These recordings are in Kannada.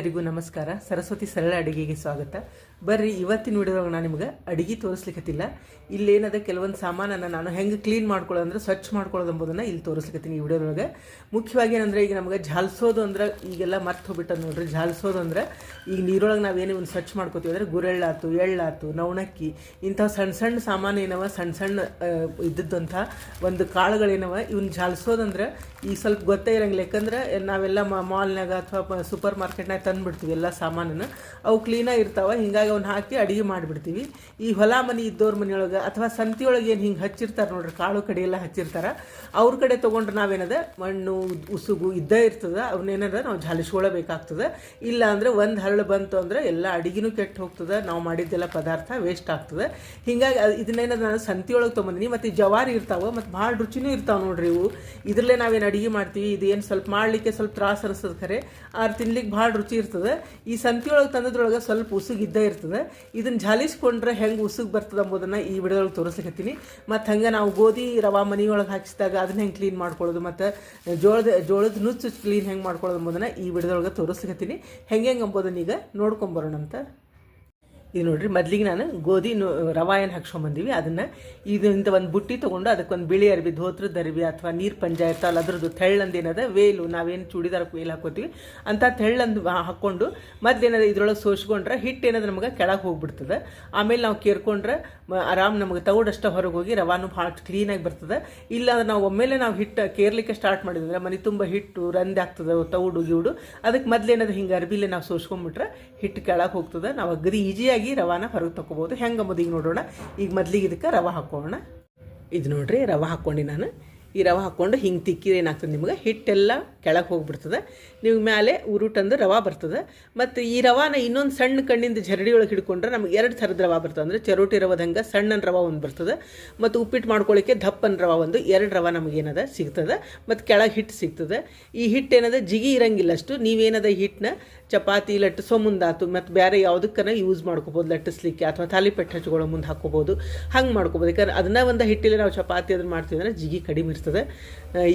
ಎಲ್ಲರಿಗೂ ನಮಸ್ಕಾರ. ಸರಸ್ವತಿ ಸರಳ ಅಡುಗೆಗೆ ಸ್ವಾಗತ. ಬರ್ರಿ, ಇವತ್ತಿನ ವಿಡಿಯೋದಾಗ ನಾನು ನಿಮ್ಗೆ ಅಡುಗೆ ತೋರಿಸ್ಲಿಕ್ಕತ್ತಿಲ್ಲ ಇಲ್ಲೇನದ ಕೆಲವೊಂದು ಸಾಮಾನನ್ನು ನಾನು ಹೆಂಗೆ ಕ್ಲೀನ್ ಮಾಡ್ಕೊಳ್ಳೋದು ಅಂದ್ರೆ ಸ್ವಚ್ಛ ಮಾಡ್ಕೊಳ್ಳೋದು ಎಂಬುದನ್ನು ಇಲ್ಲಿ ತೋರಿಸ್ಲಿಕ್ಕತ್ತೀನಿ ಈ ವಿಡಿಯೋದೊಳಗೆ. ಮುಖ್ಯವಾಗಿ ಏನಂದ್ರೆ ಈಗ ನಮ್ಗೆ ಝಾಲ್ಸೋದು ಅಂದ್ರೆ ಈಗೆಲ್ಲ ಮರ್ತು ಹೋಗ್ಬಿಟ್ಟದ ನೋಡ್ರಿ. ಝಾಲ್ಸೋದು ಅಂದ್ರೆ ಈಗ ನೀರೊಳಗೆ ನಾವೇನೇ ಒಂದು ಸ್ವಚ್ಛ ಮಾಡ್ಕೋತೀವಿ ಅಂದ್ರೆ ಗುರೆಳ್ಳಾತು, ಎಳ್ಳಾತು, ನವಣಕ್ಕಿ ಇಂಥ ಸಣ್ಣ ಸಣ್ಣ ಸಾಮಾನು ಏನವ ಸಣ್ಣ ಸಣ್ಣ ಇದ್ದಂಥ ಒಂದು ಕಾಳುಗಳೇನವ ಇವನ್ನ ಝಾಲ್ಸೋದಂದ್ರೆ ಈಗ ಸ್ವಲ್ಪ ಗೊತ್ತೇ ಇರಂಗಿಲ್ಲ. ಯಾಕಂದ್ರೆ ನಾವೆಲ್ಲ ಮಾಲ್ನಾಗ ಅಥವಾ ಸೂಪರ್ ಮಾರ್ಕೆಟ್ನಾಗ ತಂದುಬಿಡ್ತೀವಿ ಎಲ್ಲ ಸಾಮಾನನ್ನು. ಅವು ಕ್ಲೀನಾಗಿ ಇರ್ತಾವೆ, ಹಿಂಗಾಗಿ ಅವ್ನ ಹಾಕಿ ಅಡುಗೆ ಮಾಡಿಬಿಡ್ತೀವಿ. ಈ ಹೊಲ ಮನೆ ಇದ್ದವ್ರ ಮನೆಯೊಳಗೆ ಅಥವಾ ಸಂತಿಯೊಳಗೆ ಏನು ಹಿಂಗೆ ಹಚ್ಚಿರ್ತಾರೆ ನೋಡ್ರಿ, ಕಾಳು ಕಡೆ ಎಲ್ಲ ಹಚ್ಚಿರ್ತಾರೆ, ಅವ್ರ ಕಡೆ ತೊಗೊಂಡ್ರೆ ನಾವೇನದ, ಮಣ್ಣು, ಉಸುಗು ಇದ್ದೇ ಇರ್ತದೆ ಅವನ್ನೇನದ ನಾವು ಜಾಲಿಸ್ಕೊಳ್ಬೇಕಾಗ್ತದೆ ಇಲ್ಲ ಅಂದರೆ ಒಂದು ಹರಳು ಬಂತು ಅಂದರೆ ಎಲ್ಲ ಅಡಿಗೆನೂ ಕೆಟ್ಟು ಹೋಗ್ತದೆ, ನಾವು ಮಾಡಿದ್ದೆಲ್ಲ ಪದಾರ್ಥ ವೇಸ್ಟ್ ಆಗ್ತದೆ. ಹಿಂಗಾಗಿ ಇದನ್ನೇನದ ನಾನು ಸಂತಿಯೊಳಗೆ ತೊಗೊಂಡಿನಿ ಮತ್ತು ಜವಾರಿ ಇರ್ತಾವೆ, ಮತ್ತು ಭಾಳ ರುಚಿನೂ ಇರ್ತಾವೆ ನೋಡ್ರಿ ಇವು. ಇದರಲ್ಲೇ ನಾವೇನು ಅಡುಗೆ ಮಾಡ್ತೀವಿ, ಇದೇನು ಸ್ವಲ್ಪ ಮಾಡಲಿಕ್ಕೆ ಸ್ವಲ್ಪ ತ್ರಾಸ ಅನಿಸ್ತದೆ ಖರೆ ಆದ್ರೆ ತಿನ್ಲಿಕ್ಕೆ ಭಾಳ ರುಚಿ ಇರ್ತದೆ. ಈ ಸಂತಿಯೊಳಗೆ ತಂದದ್ರೊಳಗೆ ಸ್ವಲ್ಪ ಉಸುಗ್ ಇದ್ದೇ ಇರ್ತದೆ. ಇದನ್ನ ಜಾಲಿಸ್ಕೊಂಡ್ರೆ ಹೆಂಗೆ ಉಸುಗ್ ಬರ್ತದೆ ಎಂಬುದನ್ನು ಈ ವಿಡಿಯೋದೊಳಗೆ ತೋರಿಸ್ಕತ್ತೀನಿ ಮತ್ತು ಹಂಗೆ ನಾವು ಗೋಧಿ, ರವಾ ಮನೆಯೊಳಗೆ ಹಾಕಿಸಿದಾಗ ಅದನ್ನ ಹೆಂಗೆ ಕ್ಲೀನ್ ಮಾಡ್ಕೊಳ್ಳೋದು ಮತ್ತು ಜೋಳದ ಜೋಳದ ನುಚ್ಚು ಕ್ಲೀನ್ ಹೆಂಗೆ ಮಾಡ್ಕೊಳ್ಳೋದು ಎಂಬುದನ್ನು ಈ ವಿಡಿಯೋದೊಳಗೆ ತೋರಿಸ್ಕತ್ತೀನಿ ಹೆಂಗೆ ಹೆಂಗೆ ಅಂಬೋದನ್ನ ಈಗ ನೋಡ್ಕೊಂಬರೋಣ ಅಂತ ಇದು ನೋಡ್ರಿ, ಮೊದ್ಲಿಗೆ ನಾನು ಗೋಧಿ ರವಾಯನ್ನು ರವಾ ಏನು ಹಾಕ್ಸ್ಕೊಂಬಂದೀವಿ ಅದನ್ನು ಇದು ಇಂಥ ಒಂದು ಬುಟ್ಟಿ ತೊಗೊಂಡು ಅದಕ್ಕೊಂದು ಬಿಳಿ ಅರ್ಬಿ ಧೋತ್ರದ ಅರ್ಬಿ ಅಥವಾ ನೀರು ಪಂಜ ಇರ್ತಲ್ಲ ಅದ್ರದ್ದು ತೆಳ್ಳಂದು ಏನದ, ವೇಲು, ನಾವೇನು ಚೂಡಿದಾರಕ್ಕೆ ವೇಲ್ ಹಾಕೋತೀವಿ. ಅಂತ ತೆಳ್ಳಂದು ಹಾಕ್ಕೊಂಡು ಮೊದ್ಲೇನದ ಇದ್ರೊಳಗೆ ಸೋಸ್ಕೊಂಡ್ರೆ ಹಿಟ್ಟು ಏನದ ನಮಗೆ ಕೆಳಗೆ ಹೋಗ್ಬಿಡ್ತದೆ. ಆಮೇಲೆ ನಾವು ಕೇರ್ಕೊಂಡ್ರೆ ಆರಾಮ್ ನಮಗೆ ತೌಡಷ್ಟ ಹೊರಗೆ ಹೋಗಿ ರವಾನು ಭಾಳ ಕ್ಲೀನಾಗಿ ಬರ್ತದೆ. ಇಲ್ಲ ನಾವು ಒಮ್ಮೆಲೆ ನಾವು ಹಿಟ್ಟು ಕೇರ್ಲಿಕ್ಕೆ ಸ್ಟಾರ್ಟ್ ಮಾಡಿದ್ರೆ ಮನೆ ತುಂಬ ಹಿಟ್ಟು ರಂದಿ ಆಗ್ತದೆ, ತೌಡು, ಗಿವುಡು. ಅದಕ್ಕೆ ಮೊದ್ಲೇನದ ಹಿಂಗೆ ಅರ್ಬಿಲೆ ನಾವು ಸೋಸ್ಕೊಂಡ್ಬಿಟ್ರೆ ಹಿಟ್ಟು ಕೆಳಗೆ ಹೋಗ್ತದೆ. ನಾವು ಅಗದಿ ಈಜಿಯಾಗಿ ರವಾನ ಹೊರಗೆ ತಗೋಬೋದು ಹೆಂಗೆ ಅಂಬೋದು ಈಗ ನೋಡೋಣ. ಈಗ ಮೊದ್ಲಿಗೆ ಇದಕ್ಕೆ ರವೆ ಹಾಕೋಣ ಇದು ನೋಡ್ರಿ, ರವೆ ಹಾಕ್ಕೊಂಡು ನಾನು. ಈ ರವೆ ಹಾಕ್ಕೊಂಡು ಹಿಂಗೆ ತಿಕ್ಕಿದ್ರೆ ಏನಾಗ್ತದೆ ನಿಮ್ಗೆ? ಹಿಟ್ಟೆಲ್ಲ ಕೆಳಗೆ ಹೋಗ್ಬಿಡ್ತದೆ. ನೀವು ಮೇಲೆ ಉರುಟಂದು ರವೆ ಬರ್ತದೆ. ಮತ್ತು ಈ ರವಾನ ಇನ್ನೊಂದು ಸಣ್ಣ ಕಣ್ಣಿಂದ ಜರಡಿ ಒಳಗೆ ಹಿಡ್ಕೊಂಡ್ರೆ ನಮ್ಗೆ ಎರಡು ಥರದ ರವೆ ಬರ್ತದೆ. ಅಂದರೆ ಚರೋಟಿ ರವದಂಗೆ ಸಣ್ಣನ ರವೆ ಒಂದು ಬರ್ತದೆ. ಮತ್ತು ಉಪ್ಪಿಟ್ಟು ಮಾಡ್ಕೊಳ್ಳಿಕ್ಕೆ ದಪ್ಪನ ರವೆ ಒಂದು, ಎರಡು ರವೆ ನಮಗೇನದ ಸಿಗ್ತದೆ. ಮತ್ತು ಕೆಳಗೆ ಹಿಟ್ಟು ಸಿಗ್ತದೆ. ಈ ಹಿಟ್ಟು ಏನದ? ಜಿಗಿ ಇರಂಗಿಲ್ಲ ಅಷ್ಟು. ನೀವೇನದ ಹಿಟ್ಟನ್ನ ಚಪಾತಿ ಲಟ್ಟಿಸೋ ಮುಂದಾತು ಮತ್ತು ಬೇರೆ ಯಾವುದಕ್ಕನ ಯೂಸ್ ಮಾಡ್ಕೋಬೋದು. ಲಟ್ಟಿಸ್ಲಿಕ್ಕೆ ಅಥವಾ ತಾಲಿಪೆಟ್ಟು ಹಚ್ಕೊಳ್ಳೋ ಮುಂದೆ ಹಾಕೋಬೋದು ಹಂಗೆ ಮಾಡ್ಕೋಬೋದು. ಯಾಕಂದ್ರೆ ಅದನ್ನ ಒಂದು ಹಿಟ್ಟಿಲ್ಲ ನಾವು ಚಪಾತಿ ಅದನ್ನು ಮಾಡ್ತೀವಿ ಅಂದರೆ ಜಿಗಿ ಕಡಿಮೆ ಇರ್ತದೆ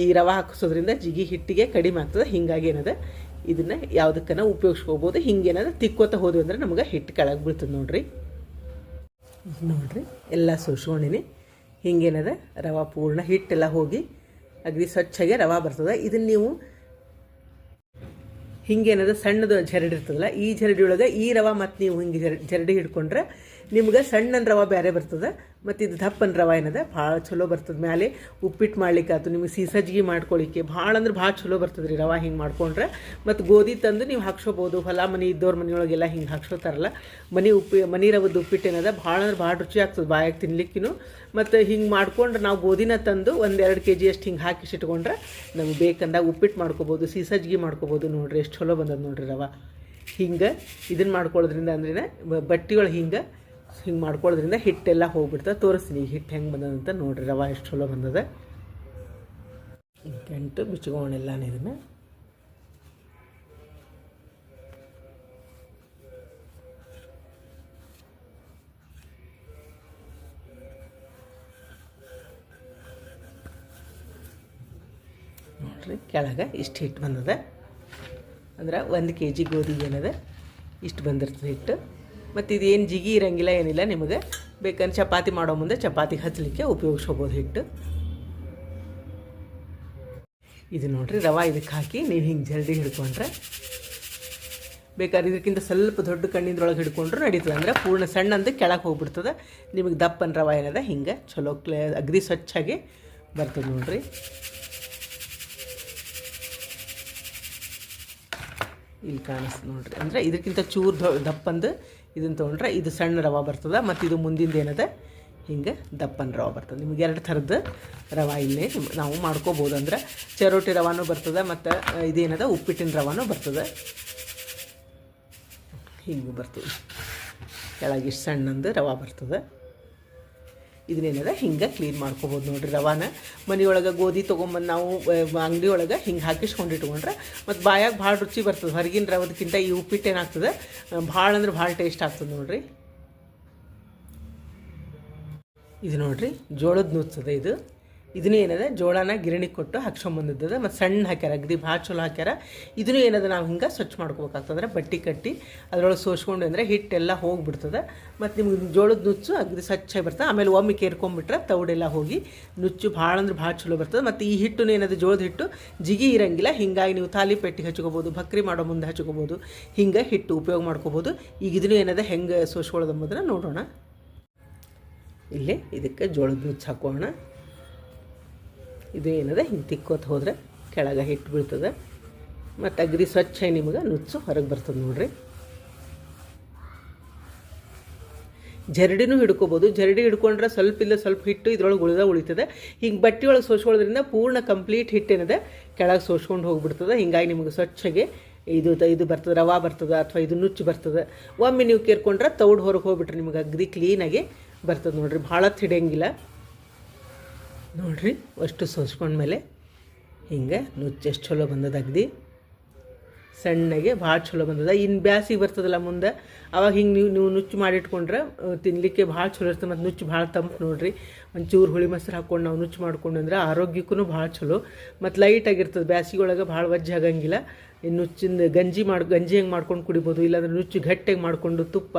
ಈ ರವೆ ಹಾಕಿಸೋದ್ರಿಂದ ಜಿಗಿ ಹಿಟ್ಟಿಗೆ ಕಡಿಮೆ ಆಗ್ತದೆ. ಹಿಂಗಾಗಿ ಏನದ? ಇದನ್ನು ಯಾವುದಕ್ಕನ ಉಪಯೋಗಿಸ್ಕೋಬೋದು. ಹಿಂಗೇನಾದ್ರೆ ತಿಕ್ಕೋತ ಹೋದ್ವಿ ಅಂದ್ರೆ ನಮಗೆ ಹಿಟ್ಟು ಕೆಳಗೆ ಬೀಳ್ತದೆ ನೋಡ್ರಿ. ನೋಡ್ರಿ, ಎಲ್ಲ ಸೋಸ್ಕೊಂಡಿನಿ. ಹಿಂಗೇನದ ರವೆ ಪೂರ್ಣ ಹಿಟ್ಟೆಲ್ಲ ಹೋಗಿ ಅಗದಿ ಸ್ವಚ್ಛಗೆ ರವೆ ಬರ್ತದೆ. ಇದನ್ನು ನೀವು ಹಿಂಗೇನದ ಸಣ್ಣದು ಜರಡಿ ಇರ್ತದಲ್ಲ, ಈ ಜರಡಿ ಒಳಗೆ ಈ ರವೆ ಮತ್ತು ನೀವು ಹಿಂಗೆ ಜರ ಜರಡಿ ಹಿಡ್ಕೊಂಡ್ರೆ ನಿಮ್ಗೆ ಸಣ್ಣ ರವೆ ಬೇರೆ ಬರ್ತದೆ. ಮತ್ತು ಇದು ದಪ್ಪನ ರವೆ ಏನದ? ಭಾಳ ಚಲೋ ಬರ್ತದೆ ಮೇಲೆ ಉಪ್ಪಿಟ್ಟು ಮಾಡ್ಲಿಕ್ಕೆ ಆಯ್ತು ನಿಮಗೆ ಸೀಸಜ್ಗಿ ಮಾಡ್ಕೊಳ್ಳಿಕ್ಕೆ ಭಾಳ ಅಂದ್ರೆ ಭಾಳ ಚಲೋ ಬರ್ತದೆ ರೀ ರವೆ ಹಿಂಗೆ ಮಾಡ್ಕೊಂಡ್ರೆ. ಮತ್ತು ಗೋಧಿ ತಂದು ನೀವು ಹಾಕ್ಸೋಬೋದು. ಹೊಲ ಮನೆ ಇದ್ದವ್ರ ಮನೆಯೊಳಗೆಲ್ಲ ಹಿಂಗೆ ಹಾಕ್ಸೋತಾರಲ್ಲ. ಮನೆ ಉಪ್ಪಿ, ಮನೆ ರವದ್ದು ಉಪ್ಪಿಟ್ಟು ಏನದ? ಭಾಳ ಅಂದ್ರೆ ಭಾಳ ರುಚಿ ಆಗ್ತದೆ ಬಾಯಾಗಿ ತಿನ್ಲಿಕ್ಕಿನೂ ಮತ್ತು ಹಿಂಗೆ ಮಾಡ್ಕೊಂಡ್ರೆ ನಾವು ಗೋಧಿನ ತಂದು ಒಂದು ಎರಡು ಕೆ ಜಿ ಅಷ್ಟು ಹಿಂಗೆ ಹಾಕಿ ಇಟ್ಕೊಂಡ್ರೆ ನಮ್ಗೆ ಬೇಕಂದಾಗ ಉಪ್ಪಿಟ್ಟು ಮಾಡ್ಕೋಬೋದು ಸೀಸಜ್ಗಿ ಮಾಡ್ಕೋಬೋದು ನೋಡ್ರಿ. ಎಷ್ಟು ಚಲೋ ಬಂದದ ನೋಡ್ರಿ ರವೆ. ಹಿಂಗೆ ಇದನ್ನು ಮಾಡ್ಕೊಳ್ಳೋದ್ರಿಂದ ಅಂದ್ರೆ ಬಟ್ಟೆಗಳು ಹಿಂಗೆ ಹಿಂಗೆ ಮಾಡ್ಕೊಳ್ಳೋದ್ರಿಂದ ಹಿಟ್ಟೆಲ್ಲ ಹೋಗ್ಬಿಡ್ತದೆ. ತೋರಿಸ್ತೀನಿ ಈಗ ಹಿಟ್ಟು ಹೆಂಗೆ ಬಂದದಂತ ನೋಡ್ರಿ, ರವೆ ಎಷ್ಟು ಚಲೋ ಬಂದದ. ಕೆಂಟು ಬಿಚ್ಕೊಂಡೆಲ್ಲ ಇದನ್ನು. ನೋಡ್ರಿ, ಕೆಳಗೆ ಇಷ್ಟು ಹಿಟ್ಟು ಬಂದದ. ಅಂದ್ರೆ ಒಂದು ಕೆ ಜಿ ಗೋಧಿ ಏನದ? ಇಷ್ಟು ಬಂದಿರ್ತದೆ ಹಿಟ್ಟು. ಮತ್ತು ಇದೇನು ಜಿಗಿ ಇರಂಗಿಲ್ಲ, ಏನಿಲ್ಲ ನಿಮಗೆ. ಬೇಕಂದ್ರೆ ಚಪಾತಿ ಮಾಡೋ ಮುಂದೆ ಚಪಾತಿ ಹಚ್ಚಲಿಕ್ಕೆ ಉಪಯೋಗಿಸ್ಕೋಬೋದು ಹಿಟ್ಟು. ಇದು ನೋಡಿರಿ ರವೆ ಇದಕ್ಕೆ ಹಾಕಿ ನೀವು ಹಿಂಗೆ ಜಲ್ದಿ ಹಿಡ್ಕೊಂಡ್ರೆ. ಬೇಕಾದ್ರೆ ಇದಕ್ಕಿಂತ ಸ್ವಲ್ಪ ದೊಡ್ಡ ಕಣ್ಣಿಂದ್ರೊಳಗೆ ಹಿಡ್ಕೊಂಡ್ರು ನಡೀತದೆ. ಅಂದ್ರೆ ಪೂರ್ಣ ಸಣ್ಣ ಕೆಳಗೆ ಹೋಗ್ಬಿಡ್ತದೆ. ನಿಮಗೆ ದಪ್ಪನ ರವೆ ಏನದ ಹಿಂಗೆ ಚಲೋ ಕ್ಲೇ ಅಗ್ದಿ ಸ್ವಚ್ಛಾಗಿ ಬರ್ತದೆ ನೋಡ್ರಿ. ಇಲ್ಲಿ ಕಾಣಿಸ್ತು ನೋಡ್ರಿ. ಅಂದರೆ ಇದಕ್ಕಿಂತ ಚೂರು ದಪ್ಪಂದು ಇದನ್ನು ತೊಗೊಂಡ್ರೆ ಇದು ಸಣ್ಣ ರವೆ ಬರ್ತದೆ, ಮತ್ತು ಇದು ಮುಂದಿಂದ ಏನದ? ಹಿಂಗೆ ದಪ್ಪನ ರವೆ ಬರ್ತದೆ. ನಿಮ್ಗೆ ಎರಡು ಥರದ ರವೆ ಇಲ್ಲಿ ನಾವು ಮಾಡ್ಕೋಬೋದು. ಅಂದ್ರೆ ಚರೋಟಿ ರವಾನು ಬರ್ತದೆ, ಮತ್ತು ಇದೇನದ? ಉಪ್ಪಿಟ್ಟಿನ ರವಾನು ಬರ್ತದೆ. ಹಿಂಗೆ ಬರ್ತದೆ ಕೆಳಗೆ ಇಷ್ಟು ಸಣ್ಣಂದು ರವೆ ಬರ್ತದೆ. ಇದನ್ನೇನದ ಹಿಂಗೆ ಕ್ಲೀನ್ ಮಾಡ್ಕೋಬೋದು ನೋಡ್ರಿ ರವಾನ. ಮನೆಯೊಳಗೆ ಗೋಧಿ ತೊಗೊಂಬಂದು ನಾವು ಅಂಗಡಿ ಒಳಗೆ ಹಿಂಗೆ ಹಾಕಿಸ್ಕೊಂಡು ಇಟ್ಕೊಂಡ್ರೆ ಮತ್ತು ಬಾಯಾಗ ಭಾಳ ರುಚಿ ಬರ್ತದೆ. ಹೊರಗಿನ ರವದಕ್ಕಿಂತ ಈ ಉಪ್ಪಿಟ್ಟು ಏನಾಗ್ತದೆ? ಭಾಳ ಅಂದ್ರೆ ಭಾಳ ಟೇಸ್ಟ್ ಆಗ್ತದೆ ನೋಡ್ರಿ. ಇದು ನೋಡ್ರಿ ಜೋಳದ ನುಚ್ಚದ ಇದು. ಇದನ್ನು ಏನದ ಜೋಳನ ಗಿರಣಿ ಕೊಟ್ಟು ಹಾಕ್ಸ್ಕೊಂಬಂದಿದ್ದದ ಮತ್ತು ಸಣ್ಣ ಹಾಕ್ಯಾರ, ಅಗದಿ ಭಾಳ ಚಲೋ ಹಾಕ್ಯಾರ. ಇದನ್ನೂ ಏನದ ನಾವು ಹಿಂಗೆ ಸ್ವಚ್ಛ ಮಾಡ್ಕೋಬೇಕಾಗ್ತದ್ರೆ ಬಟ್ಟೆ ಕಟ್ಟಿ ಅದರೊಳಗೆ ಸೋಸ್ಕೊಂಡು ಅಂದರೆ ಹಿಟ್ಟೆಲ್ಲ ಹೋಗಿಬಿಡ್ತದೆ. ಮತ್ತು ನಿಮ್ಗೆ ಜೋಳದ ನುಚ್ಚು ಅಗದಿ ಸ್ವಚ್ಛ ಬರ್ತದೆ. ಆಮೇಲೆ ಒಮ್ಮೆ ಕೇರ್ಕೊಂಬಿಟ್ರೆ ತೌಡೆಲ್ಲ ಹೋಗಿ ನುಚ್ಚು ಭಾಳ ಅಂದ್ರೆ ಭಾಳ ಚಲೋ ಬರ್ತದೆ. ಮತ್ತು ಈ ಹಿಟ್ಟು ಏನದು ಜೋಳದ ಹಿಟ್ಟು ಜಿಗಿ ಇರಂಗಿಲ್ಲ. ಹಿಂಗಾಗಿ ನೀವು ತಾಲಿ ಪೆಟ್ಟಿ ಹಚ್ಕೋಬೋದು, ಭಕ್ರಿ ಮಾಡೋ ಮುಂದೆ ಹಚ್ಕೋಬೋದು. ಹಿಂಗೆ ಹಿಟ್ಟು ಉಪಯೋಗ ಮಾಡ್ಕೋಬೋದು. ಈಗ ಇದನ್ನು ಏನದ ಹೆಂಗೆ ಸೋಸ್ಕೊಳ್ಳೋದು ಅಂಬೋದನ್ನ ನೋಡೋಣ. ಇಲ್ಲಿ ಇದಕ್ಕೆ ಜೋಳದ ನುಚ್ಚು ಹಾಕೋಣ ಇದು ಏನದ? ಹಿಂಗೆ ತಿಕ್ಕೋತ ಹೋದ್ರೆ ಕೆಳಗೆ ಹಿಟ್ಟು ಬೀಳ್ತದೆ. ಮತ್ತು ಅಗದಿ ಸ್ವಚ್ಛ ನಿಮಗೆ ನುಚ್ಚು ಹೊರಗೆ ಬರ್ತದೆ ನೋಡ್ರಿ. ಜರಡಿನೂ ಹಿಡ್ಕೋಬೋದು. ಜರಡಿ ಹಿಡ್ಕೊಂಡ್ರೆ ಸ್ವಲ್ಪ ಇಲ್ಲ ಸ್ವಲ್ಪ ಹಿಟ್ಟು ಇದ್ರೊಳಗೆ ಉಳಿದ ಉಳಿತದೆ. ಹಿಂಗೆ ಬಟ್ಟೆ ಒಳಗೆ ಸೋಸ್ಕೊಳ್ಳೋದ್ರಿಂದ ಪೂರ್ಣ ಕಂಪ್ಲೀಟ್ ಹಿಟ್ಟೇನಿದೆ ಕೆಳಗೆ ಸೋಸ್ಕೊಂಡು ಹೋಗ್ಬಿಡ್ತದೆ. ಹಿಂಗಾಗಿ ನಿಮಗೆ ಸ್ವಚ್ಛಗೆ ಇದು ಇದು ಬರ್ತದೆ, ರವಾ ಬರ್ತದೆ ಅಥವಾ ಇದು ನುಚ್ಚು ಬರ್ತದೆ. ಒಮ್ಮೆ ನೀವು ಕೇರ್ಕೊಂಡ್ರೆ ತೌಡು ಹೊರಗೆ ಹೋಗ್ಬಿಟ್ರೆ ನಿಮಗೆ ಅಗದಿ ಕ್ಲೀನಾಗಿ ಬರ್ತದೆ ನೋಡ್ರಿ. ಭಾಳ ತಿಡಿಯಂಗಿಲ್ಲ ನೋಡ್ರಿ ಅಷ್ಟು ಸೋಸ್ಕೊಂಡ್ಮೇಲೆ ಹಿಂಗೆ ನುಚ್ಚು ಎಷ್ಟು ಚಲೋ ಬಂದದ ಅಗದಿ. ಸಣ್ಣಗೆ ಭಾಳ ಚಲೋ ಬಂದದ. ಇನ್ನು ಬ್ಯಾಸಿಗೆ ಬರ್ತದಲ್ಲ ಮುಂದೆ, ಅವಾಗ ಹಿಂಗೆ ನೀವು ನೀವು ನುಚ್ಚು ಮಾಡಿಟ್ಕೊಂಡ್ರೆ ತಿನ್ನಲಿಕ್ಕೆ ಭಾಳ ಚಲೋ ಇರ್ತದೆ ಮತ್ತು ನುಚ್ಚು ಭಾಳ ತಂಪು ನೋಡ್ರಿ. ಒಂಚೂರು ಹುಳಿ ಮೊಸರು ಹಾಕ್ಕೊಂಡು ನಾವು ನುಚ್ಚು ಮಾಡ್ಕೊಂಡು ಅಂದ್ರೆ ಆರೋಗ್ಯಕ್ಕೂ ಭಾಳ ಚಲೋ. ಮತ್ತು ಲೈಟಾಗಿರ್ತದೆ ಬ್ಯಾಸಿಗೆ ಒಳಗೆ ಭಾಳ ವಜ್ಜೆ ಆಗಂಗಿಲ್ಲ. ನುಚ್ಚಿಂದ ಗಂಜಿ ಮಾಡಿ, ಗಂಜಿ ಹೆಂಗೆ ಮಾಡ್ಕೊಂಡು ಕುಡಿಬೋದು, ಇಲ್ಲಾಂದ್ರೆ ನುಚ್ಚು ಗಟ್ಟಿಗೆ ಮಾಡಿಕೊಂಡು ತುಪ್ಪ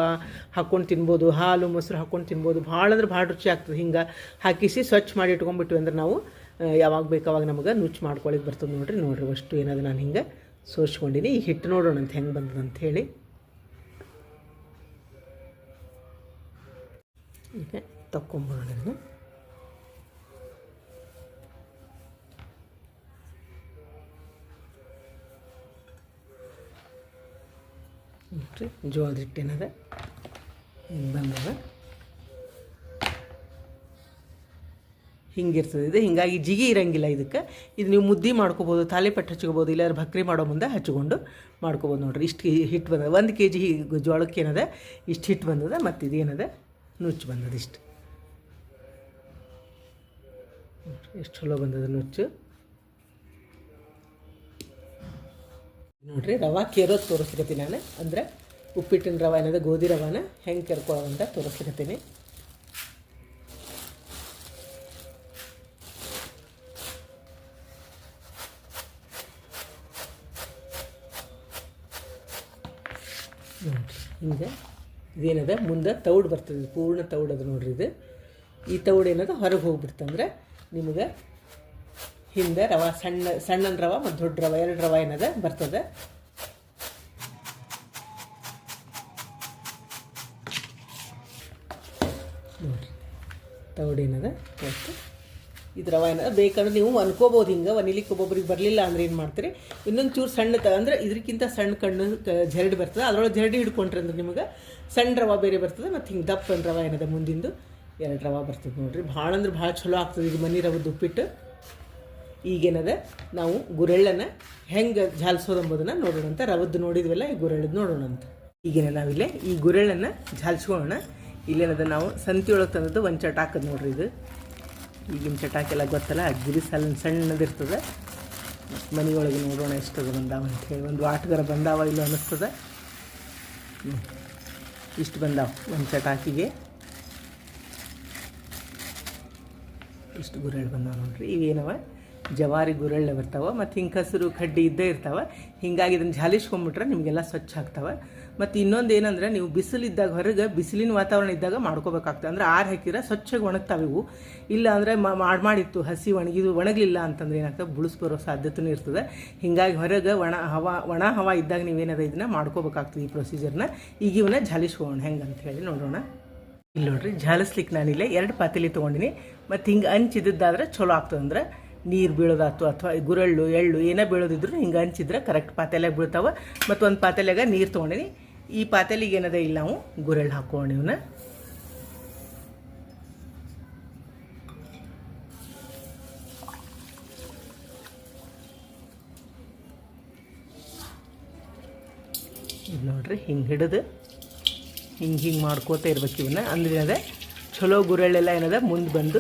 ಹಾಕ್ಕೊಂಡು ತಿನ್ಬೋದು, ಹಾಲು ಮೊಸರು ಹಾಕ್ಕೊಂಡು ತಿನ್ಬೋದು, ಭಾಳ ಅಂದ್ರೆ ಭಾಳ ರುಚಿ ಆಗ್ತದೆ. ಹಿಂಗೆ ಹಾಕಿಸಿ ಸ್ವಚ್ಛ ಮಾಡಿ ಇಟ್ಕೊಂಡ್ಬಿಟ್ವಿ ಅಂದ್ರೆ ನಾವು ಯಾವಾಗ ಬೇಕಾವಾಗ ನಮಗೆ ನುಚ್ಚು ಮಾಡ್ಕೊಳ್ಳಿಕ್ಕೆ ಬರ್ತದೆ ನೋಡ್ರಿ. ನೋಡ್ರಿ ಅಷ್ಟು ಏನಾದ್ರು ನಾನು ಹಿಂಗೆ ಸೋಸ್ಕೊಂಡಿನಿ ಈ ಹಿಟ್ಟು ನೋಡೋಣ ಅಂತ ಹೆಂಗೆ ಬಂದದ ಅಂತ ಹೇಳಿ. ಈಗ ತಕ್ಕೊಂಬರೋಣ ಇದನ್ನು. ಜೋಳದ ಹಿಟ್ಟೇನದ ಹಿಂಗೆ ಬಂದದ. ಹಿಂಗಿರ್ತದೆ. ಇದು ಹಿಂಗಾಗಿ ಜಿಗಿ ಇರಂಗಿಲ್ಲ ಇದಕ್ಕೆ. ಇದು ನೀವು ಮುದ್ದೆ ಮಾಡ್ಕೋಬೋದು ತಾಲಿಪಟ್ಟು ಹಚ್ಕೋಬೋದು, ಇಲ್ಲಾಂದ್ರೆ ಭಕ್ರಿ ಮಾಡೋ ಮುಂದೆ ಹಚ್ಕೊಂಡು ಮಾಡ್ಕೋಬೋದು ನೋಡ್ರಿ. ಇಷ್ಟು ಹಿಟ್ಟು ಬಂದದ. ಒಂದು ಕೆ ಜಿ ಜೋಳಕ್ಕೆ ಏನದ? ಇಷ್ಟು ಹಿಟ್ಟು ಬಂದದ ಮತ್ತು ಇದೇನದ ನುಚ್ಚು ಬಂದದ ಇಷ್ಟು. ಎಷ್ಟು ಚಲೋ ಬಂದದ ನುಚ್ಚು. ನೋಡಿರಿ, ರವಾ ಕೇರೋದು ತೋರಿಸ್ಕೊತೀನಿ ನಾನು. ಅಂದ್ರೆ ಉಪ್ಪಿಟ್ಟಿನ ರವೆ ಏನದ, ಗೋಧಿ ರವಾನ, ಹೆಂಗೆ ಕೆರ್ಕೊಳ್ಳೋದು ಅಂತ ನೋಡ್ರಿ ಹಿಂಗೆ ಇದೇನದ? ಮುಂದೆ ತೌಡು ಬರ್ತದೆ. ಪೂರ್ಣ ತೌಡು ಅದು ನೋಡ್ರಿ ಇದು. ಈ ತೌಡು ಏನದ? ಹೊರಗೆ ಹೋಗ್ಬಿಡ್ತಂದ್ರೆ ನಿಮಗೆ ಹಿಂದೆ ರವ, ಸಣ್ಣ ಸಣ್ಣ ರವ ಮತ್ತು ದೊಡ್ಡ ರವ, ಎರಡು ರವ ಏನದ ಬರ್ತದೆ. ನೋಡಿರಿ. ತೌಡು ಏನದ? ಮತ್ತು ಇದು ರವೆ ಏನದ ಬೇಕಂದ್ರೆ ನೀವು ಅನ್ಕೋಬೋದು, ಹಿಂಗೆ ಒನಿಲಿಕ್ಕೆ ಒಬ್ಬೊಬ್ರಿಗೆ ಬರಲಿಲ್ಲ ಅಂದ್ರೆ ಏನು ಮಾಡ್ತೀರಿ? ಇನ್ನೊಂದು ಚೂರು ಸಣ್ಣ ತಗಂದ್ರೆ ಇದಕ್ಕಿಂತ ಸಣ್ಣ ಕಣ್ಣು ಜರಡಿ ಬರ್ತದೆ. ಅದರೊಳಗೆ ಜರಡಿ ಹಿಡ್ಕೊಂಡ್ರೆ ಅಂದ್ರೆ ನಿಮಗೆ ಸಣ್ಣ ರವೆ ಬೇರೆ ಬರ್ತದೆ ಮತ್ತು ಹಿಂಗೆ ದಪ್ಪನ ರವೆ ಏನದ ಮುಂದಿಂದು ಎರಡು ರವ ಬರ್ತದೆ ನೋಡಿರಿ. ಭಾಳ ಅಂದ್ರೆ ಭಾಳ ಚಲೋ ಆಗ್ತದೆ ಇದು ಮನಿ ರವದ್ದು ಉಪ್ಪಿಟ್ಟು. ಈಗೇನದ? ನಾವು ಗುರೆಳ್ಳನ ಹೆಂಗೆ ಜಾಲಿಸೋದು ನೋಡೋಣ ಅಂತ. ರವದ್ದು ನೋಡಿದ್ವಲ್ಲ, ಈ ಗುರೆಳ್ಳದ್ದು ನೋಡೋಣ ಅಂತ. ಈಗೇನ ನಾವಿಲ್ಲೇ ಈ ಗುರೆಳ್ಳನ್ನು ಜಾಲಿಸ್ಕೊಳ್ಳೋಣ ಇಲ್ಲೇನದ ನಾವು ಸಂತಿ ಒಳಗೆ ತಂದದ್ದು ಒಂದು ಚಟ ಹಾಕೋದು ನೋಡ್ರಿ ಇದು. ಈಗಿನ ಚಟಾಕೆಲ್ಲ ಗೊತ್ತಲ್ಲ? ಅಗ್ರಿ ಸಣ್ಣ ಸಣ್ಣದಿರ್ತದೆ. ಮನೆಯೊಳಗೆ ನೋಡೋಣ ಎಷ್ಟದು ಬಂದಾವ ಅಂಥೇಳಿ ಒಂದು ಆಟಗಾರ ಬಂದಾವ ಇಲ್ಲ ಅನ್ನಿಸ್ತದೆ. ಇಷ್ಟು ಬಂದಾವ ಒಂದು ಚಟಾಕಿಗೆ. ಇಷ್ಟು ಗುರೆಳ್ಳು ಬಂದಾವ ನೋಡ್ರಿ. ಇವೇನವ ಜವಾರಿ ಗುರಳ್ಳೆ ಬರ್ತಾವೆ. ಮತ್ತು ಹಿಂಗೆ ಕಸರು, ಕಡ್ಡಿ ಇದ್ದೇ ಇರ್ತಾವೆ. ಹಿಂಗಾಗಿ ಇದನ್ನು ಜಾಲಿಸ್ಕೊಂಬಿಟ್ರೆ ನಿಮಗೆಲ್ಲ ಸ್ವಚ್ಛ ಆಗ್ತಾವೆ. ಮತ್ತು ಇನ್ನೊಂದು ಏನಂದ್ರೆ ನೀವು ಬಿಸಿಲಿದ್ದಾಗ, ಹೊರಗೆ ಬಿಸಿಲಿನ ವಾತಾವರಣ ಇದ್ದಾಗ ಮಾಡ್ಕೋಬೇಕಾಗ್ತದೆ. ಅಂದ್ರೆ ಆರು ಹಾಕಿದ್ರೆ ಸ್ವಚ್ಛಗೆ ಒಣಗ್ತಾವೆ ಇವು. ಇಲ್ಲ ಅಂದರೆ ಮಾಡಿ, ಮಾಡಿತ್ತು ಹಸಿ ಒಣಗಿದು ಒಣಗಲಿಲ್ಲ ಅಂತಂದ್ರೆ ಏನಾಗ್ತದೆ? ಬುಳಿಸ್ ಬರೋ ಸಾಧ್ಯತೆಯೂ ಇರ್ತದೆ. ಹಿಂಗಾಗಿ ಹೊರಗೆ ಒಣ, ಹವಾ ಒಣ ಹವಾ ಇದ್ದಾಗ ನೀವೇನದ ಇದನ್ನ ಮಾಡ್ಕೋಬೇಕಾಗ್ತದೆ ಈ ಪ್ರೊಸೀಜರ್ನ. ಈಗ ಇವನ್ನ ಜಾಲಿಸ್ಕೊಳ್ಳೋಣ. ಹೆಂಗೆ ಅಂತ ಹೇಳಿ ನೋಡೋಣ. ಇಲ್ಲಿ ನೋಡ್ರಿ ಜಾಲಿಸ್ಲಿಕ್ಕೆ ನಾನಿಲ್ಲ ಎರಡು ಪಾತಿಲಿ ತೊಗೊಂಡಿನಿ. ಮತ್ತು ಹಿಂಗೆ ಹಂಚಿದ್ದಾದ್ರೆ ಚಲೋ ಆಗ್ತದೆ. ಅಂದ್ರೆ ನೀರು ಬೀಳೋದಾಯ್ತು ಅಥವಾ ಗುರಳ್ಳು, ಎಳ್ಳು, ಏನೇ ಬೀಳೋದಿದ್ರು ಹಿಂಗೆ ಹಂಚಿದ್ರೆ ಕರೆಕ್ಟ್ ಪಾತೆಲ್ಯಾಗ ಬೀಳ್ತಾವೆ. ಮತ್ತು ಒಂದು ಪಾತೆಲ್ಯಾಗ ನೀರು ತೊಗೊಂಡಿನಿ. ಈ ಪಾತೆಲಿಗೆ ಏನದ ಇಲ್ಲ ನಾವು ಗುರಳ್ ಹಾಕೋಣ ಇವನ್ನ ಇದು ನೋಡ್ರಿ, ಹಿಂಗೆ ಹಿಡಿದು, ಹಿಂಗೆ ಹಿಂಗೆ ಮಾಡ್ಕೋತ ಇರ್ಬೇಕು ಇವನ್ನ ಅಂದ್ರೆ ಏನದ? ಚಲೋ ಗುರಳೆಲ್ಲ ಏನದ? ಮುಂದೆ ಬಂದು,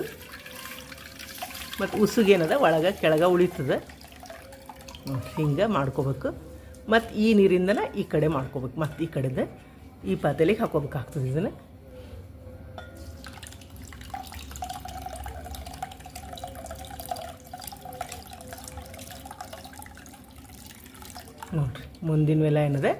ಮತ್ತು ಉಸುಗೇನದ? ಒಳಗೆ ಕೆಳಗೆ ಉಳಿತದೆ. ಹಿಂಗೆ ಮಾಡ್ಕೋಬೇಕು. ಮತ್ತು ಈ ನೀರಿಂದನೇ ಈ ಕಡೆ ಮಾಡ್ಕೋಬೇಕು. ಮತ್ತು ಈ ಕಡೆದ ಈ ಪಾತ್ರೆಗೆ ಹಾಕೋಬೇಕಾಗ್ತದೆ ಇದನ್ನು. ನೋಡಿರಿ ಮುಂದಿನವೆಲ್ಲ ಏನಿದೆ?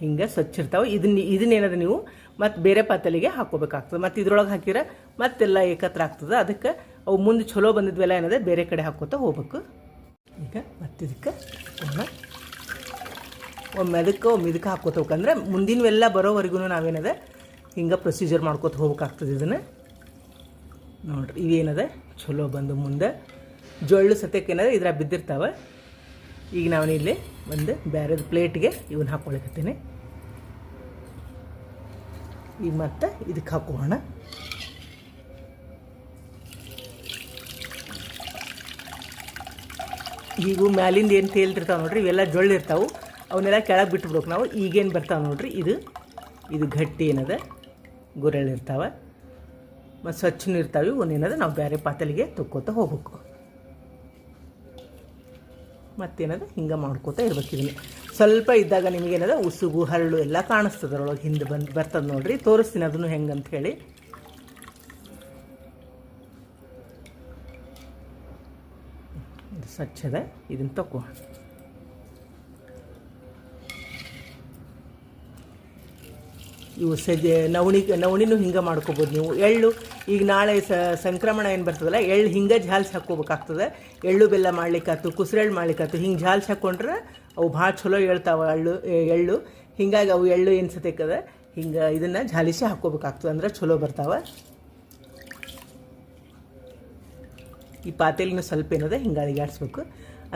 ಹಿಂಗೆ ಸ್ವಚ್ಛ ಇರ್ತಾವೆ. ಇದನ್ನ ಇದನ್ನೇನದ ನೀವು? ಮತ್ತು ಬೇರೆ ಪಾತ್ರೆಗೆ ಹಾಕೋಬೇಕಾಗ್ತದೆ ಮತ್ತು ಇದ್ರೊಳಗೆ ಹಾಕಿದ್ರೆ ಮತ್ತೆಲ್ಲ ಏಕತ್ರ ಆಗ್ತದೆ. ಅದಕ್ಕೆ ಅವು ಮುಂದೆ ಚಲೋ ಬಂದಿದ್ವೆಲ್ಲ ಏನದೆ? ಬೇರೆ ಕಡೆ ಹಾಕೋತಾ ಹೋಗ್ಬೇಕು. ಈಗ ಮತ್ತಿದಕ್ಕೆ ಒಮ್ಮೆ ಅದಕ್ಕೆ ಒಮ್ಮೆ ಇದಕ್ಕೆ ಹೋಗಂದ್ರೆ ಮುಂದಿನವೆಲ್ಲ ಬರೋವರೆಗೂ ನಾವೇನದ, ಹಿಂಗೆ ಪ್ರೊಸೀಜರ್ ಮಾಡ್ಕೋತ ಹೋಗ್ಬೇಕಾಗ್ತದೆ ಇದನ್ನು. ನೋಡ್ರಿ, ಇವೇನದ, ಚಲೋ ಬಂದು ಮುಂದೆ. ಜೊಳ್ಳು ಸತ್ಯಕ್ಕೆ ಇದ್ರ ಬಿದ್ದಿರ್ತಾವೆ. ಈಗ ನಾನು ಇಲ್ಲಿ ಒಂದು ಬೇರೆದ ಪ್ಲೇಟ್ಗೆ ಇವನ್ನ ಹಾಕ್ಕೊಳಕತ್ತೀನಿ. ಈಗ ಮತ್ತೆ ಇದಕ್ಕೆ ಹಾಕೋಣ. ಈಗ ಮ್ಯಾಲಿಂದ ಏನು ತೇಲ್ತಿರ್ತಾವೆ ನೋಡ್ರಿ, ಇವೆಲ್ಲ ಜೊಳ್ಳು ಇರ್ತಾವೆ ಅವನ್ನೆಲ್ಲ ಕೆಳಗೆ ಬಿಟ್ಬಿಡ್ಬೇಕು ನಾವು. ಈಗೇನು ಬರ್ತಾವೆ ನೋಡ್ರಿ, ಇದು ಇದು ಗಟ್ಟಿ ಏನದ ಗುರಳಿರ್ತಾವೆ ಇರ್ತಾವೆ. ಮತ್ತು ಸ್ವಚ್ಛನೂ ಇರ್ತಾವೆ ಇವನ್ನೇನದ ನಾವು ಬೇರೆ ಪಾತಲಿಗೆ ತೊಕ್ಕೋತ ಹೋಗ್ಬೇಕು. ಮತ್ತೇನದ, ಹಿಂಗೆ ಮಾಡ್ಕೋತಾ ಇರ್ಬೇಕು ಸ್ವಲ್ಪ ಇದ್ದಾಗ ನಿಮಗೇನದ, ಉಸುಗು, ಹರಳು ಎಲ್ಲ ಕಾಣಿಸ್ತದೆ ಅದ್ರೊಳಗೆ ಹಿಂದೆ ಬಂದು ಬರ್ತದೆ ನೋಡ್ರಿ. ತೋರಿಸ್ತೀನಿ ಅದನ್ನು ಹೆಂಗೆ ಅಂತ ಹೇಳಿ ಸ್ವಚ್ಛದ ಇದನ್ನು ತಗೋ ಇವು ಸಜ್ಜೆ ನವಣಿ, ನವಣಿನೂ ಹಿಂಗೆ ಮಾಡ್ಕೋಬೋದು ನೀವು. ಎಳ್ಳು, ಈಗ ನಾಳೆ ಸ, ಸಂಕ್ರಮಣ ಏನು ಬರ್ತದಲ್ಲ, ಎಳ್ಳು ಹಿಂಗೆ ಜಾಲ್ಸಿ ಹಾಕ್ಕೋಬೇಕಾಗ್ತದೆ. ಎಳ್ಳು ಬೆಲ್ಲ ಮಾಡ್ಲಿಕ್ಕಾಯ್ತು, ಕುಸ್ರೆಳ್ಳು ಮಾಡ್ಲಿಕ್ಕಾಯ್ತು, ಹಿಂಗೆ ಜಾಲ್ಸಿ ಹಾಕ್ಕೊಂಡ್ರೆ ಅವು ಭಾಳ ಚಲೋ ಹೇಳ್ತಾವೆ ಎಳ್ಳು ಎಳ್ಳು. ಹಿಂಗಾಗಿ ಅವು ಎಳ್ಳು ಏನು ಸತೇಕದ ಹಿಂಗೆ ಇದನ್ನು ಜಾಲಿಸಿ ಹಾಕ್ಕೋಬೇಕಾಗ್ತದೆ ಅಂದ್ರೆ ಚಲೋ ಬರ್ತಾವೆ. ಈ ಪಾತೇಲಿನ ಸ್ವಲ್ಪ ಏನದ, ಹಿಂಗೆ ಅಳಿಗಾಡ್ಸ್ಬೇಕು.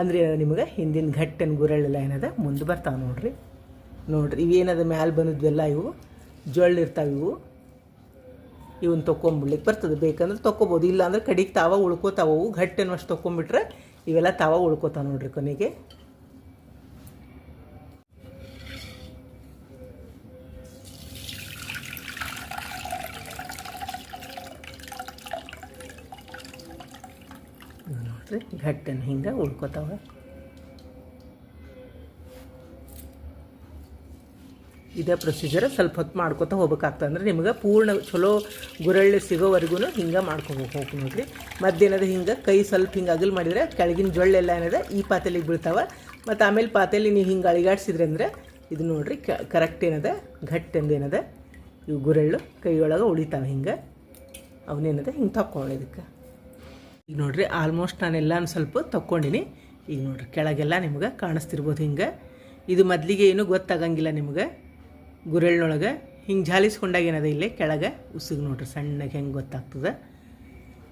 ಅಂದರೆ ನಿಮಗೆ ಹಿಂದಿನ ಘಟ್ಟನ ಗುರಳೆಲ್ಲ ಏನದ, ಮುಂದೆ ಬರ್ತಾವೆ ನೋಡ್ರಿ. ನೋಡ್ರಿ, ಇವೇನದ ಮ್ಯಾಲೆ ಬಂದಿದ್ವೆಲ್ಲ ಇವು. ಜೊಳ್ಳು ಇರ್ತಾವೆ ಇವು. ಇವನ್ನ ತೊಗೊಂಬಿಡ್ಲಿಕ್ಕೆ ಬರ್ತದೆ. ಬೇಕಂದ್ರೆ ತೊಕೊಬೋದು ಇಲ್ಲ ಅಂದ್ರೆ ಕಡಿಗೆ ತಾವ ಉಳ್ಕೋತಾವ ಅವು. ಗಟ್ಟೆನೂ ಅಷ್ಟು ತೊಗೊಂಬಿಟ್ರೆ ಇವೆಲ್ಲ ತಾವ ಉಳ್ಕೋತಾವ ನೋಡ್ರಿ ಕೊನೆಗೆ. ನೋಡ್ರಿ, ಘಟ್ಟೆನ ಹಿಂಗೆ ಉಳ್ಕೋತಾವ. ಇದೇ ಪ್ರೊಸೀಜರ್ ಸ್ವಲ್ಪ ಹೊತ್ತು ಮಾಡ್ಕೊತ ಹೋಗ್ಬೇಕಾಗ್ತದೆ. ಅಂದ್ರೆ ನಿಮ್ಗೆ ಪೂರ್ಣ ಚಲೋ ಗುರಳ್ಳಿ ಸಿಗೋವರೆಗೂ ಹಿಂಗೆ ಮಾಡ್ಕೊಬೇಕು ಹೋಗಿ ನೋಡ್ರಿ. ಮತ್ತೇನದ ಹಿಂಗೆ ಕೈ ಸ್ವಲ್ಪ ಹಿಂಗೆ ಅಗಲ್ ಮಾಡಿದರೆ ಕೆಳಗಿನ ಜೊಳ್ಳೆಲ್ಲ ಏನಿದೆ ಈ ಪಾತೆಲಿಗೆ ಬೀಳ್ತಾವೆ. ಮತ್ತು ಆಮೇಲೆ ಪಾತೆಲಿ ನೀವು ಹಿಂಗೆ ಅಳಿಗಾಡ್ಸಿದ್ರಿ ಅಂದರೆ ಇದು ನೋಡ್ರಿ ಕರೆಕ್ಟ್ ಏನದ, ಘಟ್ ಏನದ, ಇವು ಗುರಳ್ಳು ಕೈಯೊಳಗೆ ಉಳಿತಾವೆ ಹಿಂಗೆ. ಅವನೇನದ ಹಿಂಗೆ ತಕ್ಕೊಳ್ಳಿ ಇದಕ್ಕೆ. ಈಗ ನೋಡಿರಿ ಆಲ್ಮೋಸ್ಟ್ ನಾನೆಲ್ಲ ಸ್ವಲ್ಪ ತಕ್ಕೊಂಡಿನಿ. ಈಗ ನೋಡಿರಿ ಕೆಳಗೆಲ್ಲ ನಿಮ್ಗೆ ಕಾಣಿಸ್ತಿರ್ಬೋದು ಹಿಂಗೆ. ಇದು ಮೊದಲಿಗೆ ಏನೂ ಗೊತ್ತಾಗಂಗಿಲ್ಲ ನಿಮ್ಗೆ. ಗುರೆಳ್ನೊಳಗೆ ಹಿಂಗೆ ಜಾಲಿಸ್ಕೊಂಡಾಗ ಏನದ ಇಲ್ಲೇ ಕೆಳಗೆ? ಉಸಿಗೆ ನೋಡ್ರಿ, ಸಣ್ಣಗೆ ಹೆಂಗೆ ಗೊತ್ತಾಗ್ತದೆ.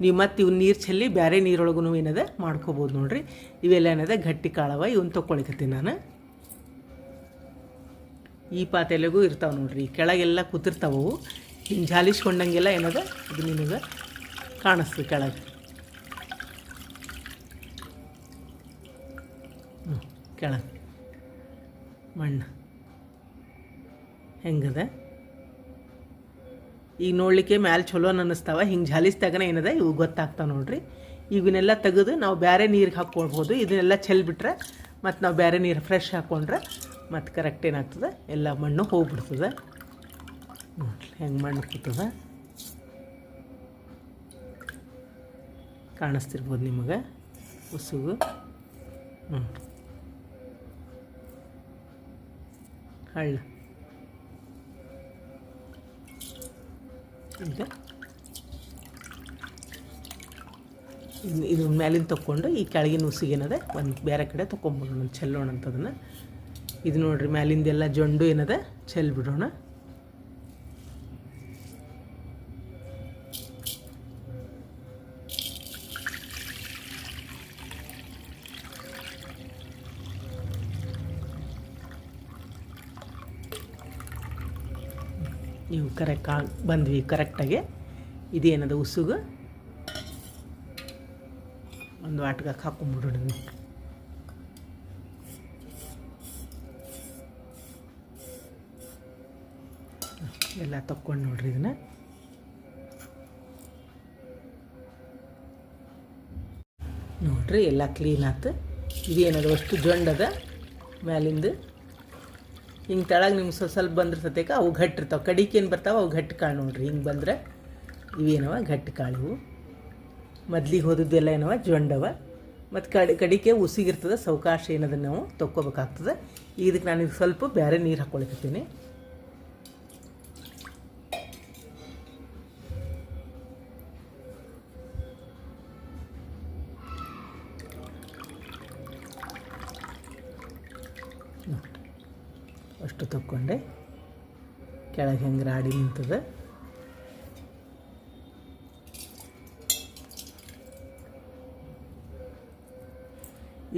ನೀವು ಮತ್ತೆ ಇವ್ನ ನೀರು ಚೆಲ್ಲಿ ಬೇರೆ ನೀರೊಳಗೂ ಏನದ ಮಾಡ್ಕೋಬೋದು ನೋಡ್ರಿ. ಇವೆಲ್ಲ ಏನದ? ಗಟ್ಟಿ ಕಾಳವ ಇವನ್ನ ತೊಗೊಳಿಕತ್ತೀನಿ ನಾನು. ಈ ಪಾತೆಲೆಗೂ ಇರ್ತಾವೆ ನೋಡ್ರಿ. ಕೆಳಗೆಲ್ಲ ಕೂತಿರ್ತಾವೆ ಹಿಂಗೆ ಜಾಲಿಸ್ಕೊಂಡಂಗೆಲ್ಲ ಏನದ? ಇದು ನಿಮಗೆ ಕಾಣಿಸ್ತು ಕೆಳಗೆ. ಕೆಳಗೆ. ಮಣ್ಣು. ಹೆಂಗದ? ಈಗ ನೋಡಲಿಕ್ಕೆ ಮ್ಯಾಲೆ ಚಲೋ ಅನ್ನಿಸ್ತಾವ, ಹಿಂಗೆ ಜಾಲಿಸ್ದಾಗನ ಏನದ? ಇವು ಗೊತ್ತಾಗ್ತಾವೆ ನೋಡ್ರಿ. ಇವನ್ನೆಲ್ಲ ತೆಗೆದು ನಾವು ಬೇರೆ ನೀರಿಗೆ ಹಾಕ್ಕೊಳ್ಬೋದು, ಇದನ್ನೆಲ್ಲ ಚೆಲ್ಬಿಟ್ರೆ ಮತ್ತು ನಾವು ಬೇರೆ ನೀರು ಫ್ರೆಶ್ ಹಾಕ್ಕೊಂಡ್ರೆ ಮತ್ತು ಕರೆಕ್ಟ್ ಏನಾಗ್ತದೆ? ಎಲ್ಲ ಮಣ್ಣು ಹೋಗ್ಬಿಡ್ತದೆ. ನೋಡ್ರಿ, ಹೆಂಗೆ ಮಣ್ಣು ಕೂತದ? ಕಾಣಿಸ್ತಿರ್ಬೋದು ನಿಮಗೆ? ಉಸುಗು. ಹ್ಞೂ ಹಳ್ಳ. ಇದ್- ಇದು ಮೇಲಿನ ತಕ್ಕೊಂಡು ಈ ಕೆಳಗಿನ ಉಸಿಗೇನದೆ ಒಂದು ಬೇರೆ ಕಡೆ ತೊಗೊಂಬಿಡೋಣ ಚೆಲ್ಲೋಣ ಅಂತದನ್ನು. ಇದು ನೋಡ್ರಿ ಮ್ಯಾಲಿಂದೆಲ್ಲ ಜೊಂಡು ಏನದೆ? ಚೆಲ್ಬಿಡೋಣ. ನೀವು ಕರೆಕ್ಟ್ ಆಗಿ ಬಂದ್ವಿ ಕರೆಕ್ಟಾಗಿ ಇದೇನದು ಉಸುಗು? ಒಂದು ಆಟ್ಗಕ್ಕೆ ಹಾಕೊಂಡ್ಬಿಡೋಣ ನೀವು ಎಲ್ಲ ತಕ್ಕೊಂಡು ನೋಡ್ರಿ ಇದನ್ನ. ನೋಡ್ರಿ ಎಲ್ಲ ಕ್ಲೀನ್ ಆಯ್ತು ಇದೇನದು ಅಷ್ಟು ಜೊಂಡದ ಮ್ಯಾಲಿಂದ ಹಿಂಗೆ ತಳಗ ನಿಮ್ಗೆ ಸ್ವಲ್ಪ ಸ್ವಲ್ಪ ಬಂದ್ರೆ ಸತ್ಯಕ್ಕೆ ಅವು ಘಟ್ಟ ಇರ್ತಾವೆ. ಕಡಿಕೆ ಏನು ಬರ್ತಾವೆ? ಅವು ಗಟ್ಟಿ ಕಾಳು ನೋಡ್ರಿ. ಹಿಂಗೆ ಬಂದ್ರೆ ಇವೇನವ ಗಟ್ಟಿ ಕಾಳು ಇವು. ಮೊದ್ಲಿಗೆ ಹೋದದ್ದೆಲ್ಲ ಏನವ? ಜೊಂಡವ. ಮತ್ತು ಕಡಿ ಕಡಿಕೆ ಉಸಿಗಿರ್ತದೆ ಸಾವಕಾಶ ಏನದನ್ನು ನಾವು ತೊಕ್ಕೋಬೇಕಾಗ್ತದೆ. ಇದಕ್ಕೆ ನಾನು ಸ್ವಲ್ಪ ಬೇರೆ ನೀರು ಹಾಕ್ಕೊಳಿಕತ್ತೀನಿ ಅಷ್ಟು ತಕ್ಕೊಂಡೆ. ಕೆಳಗೆ ಹೆಂಗೆ ರಾಡಿ ನಿಂತದೆ.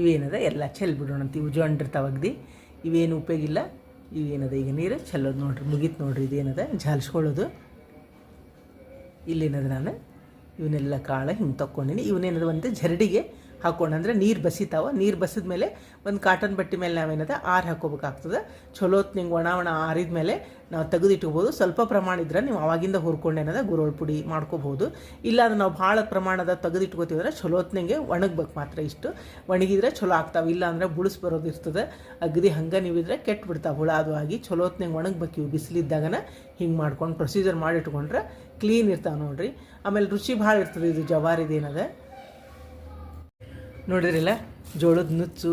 ಇವೇನದ? ಎಲ್ಲ ಚೆಲ್ ಬಿಡೋಣ ಅಂತ ಇವು ಅಗ್ದಿ ಇವೇನು ಉಪಯೋಗ ಇಲ್ಲ. ಇವೇನದ? ಈಗ ನೀರು ಚೆಲ್ಲೋದು ನೋಡ್ರಿ, ಮುಗೀತು ನೋಡ್ರಿ ಇದೇನದ? ಜಾಲಿಸ್ಕೊಳ್ಳೋದು. ಇಲ್ಲೇನದ ನಾನು? ಇವನ್ನೆಲ್ಲ ಕಾಳು ಹಿಂಗೆ ತಕ್ಕೊಂಡಿನಿ. ಇವನೇನದ ಒಂದು ಜರಡಿಗೆ ಹಾಕ್ಕೊಂಡು ಅಂದರೆ ನೀರು ಬಸಿತಾವ. ನೀರು ಬಸಿದ ಮೇಲೆ ಒಂದು ಕಾಟನ್ ಬಟ್ಟೆ ಮೇಲೆ ನಾವೇನದ ಆರು ಹಾಕೋಬೇಕಾಗ್ತದೆ. ಚಲೋ ನಿಂಗೆ ಒಣ ಒಣ ಆರಿದ ಮೇಲೆ ನಾವು ತೆಗೆದಿಟ್ಕೋಬೋದು. ಸ್ವಲ್ಪ ಪ್ರಮಾಣ ಇದ್ರೆ ನೀವು ಅವಾಗಿಂದ ಹುರ್ಕೊಂಡು ಏನದ ಗುರೋಳ್ ಪುಡಿ ಮಾಡ್ಕೋಬೋದು ಇಲ್ಲ ನಾವು ಭಾಳ ಪ್ರಮಾಣದ ತೆಗೆದಿಟ್ಕೋತೀವಂದ್ರೆ ಚಲೋತ್ನಿಗೆ ಒಣಗ್ಬೇಕು ಮಾತ್ರ ಇಷ್ಟು. ಒಣಗಿದ್ರೆ ಚಲೋ ಆಗ್ತಾವೆ. ಇಲ್ಲ ಅಂದರೆ ಬುಳಿಸ್ ಬರೋದು ಇರ್ತದೆ. ಅಗದಿ ಹಂಗೆ ನೀವಿದ್ರೆ ಕೆಟ್ಟು ಬಿಡ್ತಾವೆ. ಹುಳ ಅದು ಆಗಿ ಚಲೋತ್ನಿಗೆ ಒಣಗ್ಬೇಕು ಇವು ಬಿಸಿಲಿದ್ದಾಗನ ಹಿಂಗೆ ಮಾಡ್ಕೊಂಡು ಪ್ರೊಸೀಜರ್ ಮಾಡಿಟ್ಕೊಂಡ್ರೆ ಕ್ಲೀನ್ ಇರ್ತಾವೆ ನೋಡ್ರಿ. ಆಮೇಲೆ ರುಚಿ ಭಾಳ ಇರ್ತದೆ ಇದು ಜವಾರಿದೇನದ ನೋಡಿದ್ರಲ್ಲ? ಜೋಳದ ನುಚ್ಚು,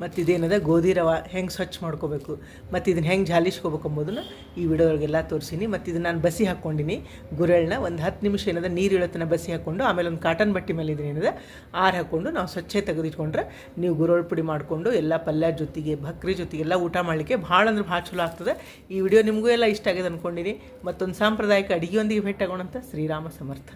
ಮತ್ತು ಇದೇನದ? ಗೋಧಿ ರವೆ ಹೆಂಗೆ ಸ್ವಚ್ಛ ಮಾಡ್ಕೋಬೇಕು? ಮತ್ತು ಇದನ್ನು ಹೆಂಗೆ ಜಾಲಿಸ್ಕೋಬೇಕು ಅಂಬೋದನ್ನು ಈ ವಿಡಿಯೋಗಳಿಗೆಲ್ಲ ತೋರಿಸೀನಿ. ಮತ್ತು ಇದನ್ನು ನಾನು ಬಸಿ ಹಾಕ್ಕೊಂಡಿನಿ. ಗುರೆಳ್ನ ಒಂದು ಹತ್ತು ನಿಮಿಷ ಏನದ? ನೀರು ಇಳತನ ಬಸಿ ಹಾಕ್ಕೊಂಡು, ಆಮೇಲೆ ಒಂದು ಕಾಟನ್ ಬಟ್ಟೆ ಮೇಲೆ ಇದನ್ನ ಏನದ? ಆರು ಹಾಕ್ಕೊಂಡು ನಾವು ಸ್ವಚ್ಛ ತೆಗೆದಿಟ್ಕೊಂಡ್ರೆ ನೀವು ಗುರೋಳ್ ಪುಡಿ ಮಾಡಿಕೊಂಡು, ಎಲ್ಲ ಪಲ್ಯ ಜೊತೆಗೆ, ಭಕ್ರಿ ಜೊತೆಗೆಲ್ಲ ಊಟ ಮಾಡಲಿಕ್ಕೆ ಭಾಳ ಅಂದ್ರೆ ಭಾಳ ಚಲೋ ಆಗ್ತದೆ. ಈ ವಿಡಿಯೋ ನಿಮಗೂ ಎಲ್ಲ ಇಷ್ಟ ಆಗಿದೆ ಅಂದ್ಕೊಂಡಿನಿ ಮತ್ತೊಂದು ಸಾಂಪ್ರದಾಯಿಕ ಅಡುಗೆಯೊಂದಿಗೆ ಅಂತ ಶ್ರೀರಾಮ ಸಮರ್ಥ